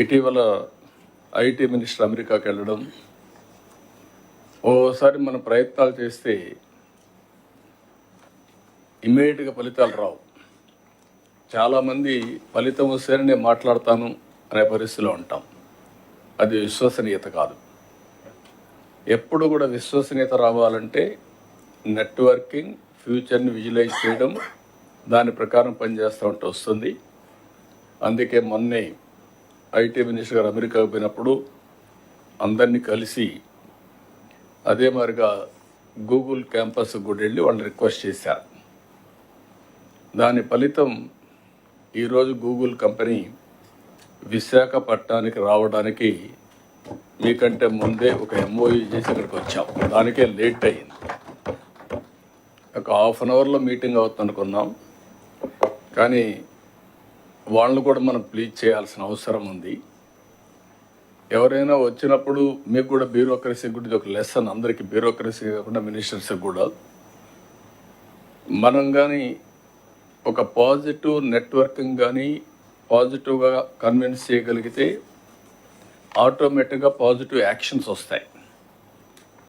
ఇటీవల IT minister అమెరికాకి వెళ్ళడం. ఓసారి మనం ప్రయత్నాలు చేస్తే ఇమ్మీడియట్గా ఫలితాలు రావు. చాలామంది ఫలితం వస్తేనే నేను మాట్లాడతాను అనే పరిస్థితిలో ఉంటాం. అది విశ్వసనీయత కాదు. ఎప్పుడు కూడా విశ్వసనీయత రావాలంటే నెట్వర్కింగ్ ఫ్యూచర్ని విజువలైజ్ చేయడం దాని ప్రకారం పనిచేస్తూ ఉంటే వస్తుంది. అందుకే మొన్నే ఐటీ మినిస్టర్ గారు అమెరికాకు పోయినప్పుడు అందరినీ కలిసి అదే మాదిరిగా గూగుల్ క్యాంపస్ కూడా వెళ్ళి వాళ్ళు రిక్వెస్ట్ చేశారు దాని ఫలితం ఈరోజు గూగుల్ కంపెనీ విశాఖపట్నానికి రావడానికి మీకంటే ముందే ఒక ఎంఓఈ చేసి ఇక్కడికి వచ్చాం. దానికే లేట్ అయింది ఒక హాఫ్ అన్ అవర్లో మీటింగ్ అవుతుంది అనుకున్నాం కానీ వాళ్ళని కూడా మనం ప్లీజ్ చేయాల్సిన అవసరం ఉంది. ఎవరైనా వచ్చినప్పుడు మీకు కూడా బ్యూరోక్రసీ కూడా ఇది ఒక లెసన్ అందరికీ బ్యూరోక్రసీ కాకుండా మినిస్టర్స్కి కూడా. మనం కానీ ఒక పాజిటివ్ నెట్వర్కింగ్ కానీ పాజిటివ్గా కన్విన్స్ చేయగలిగితే ఆటోమేటిక్గా పాజిటివ్ యాక్షన్స్ వస్తాయి.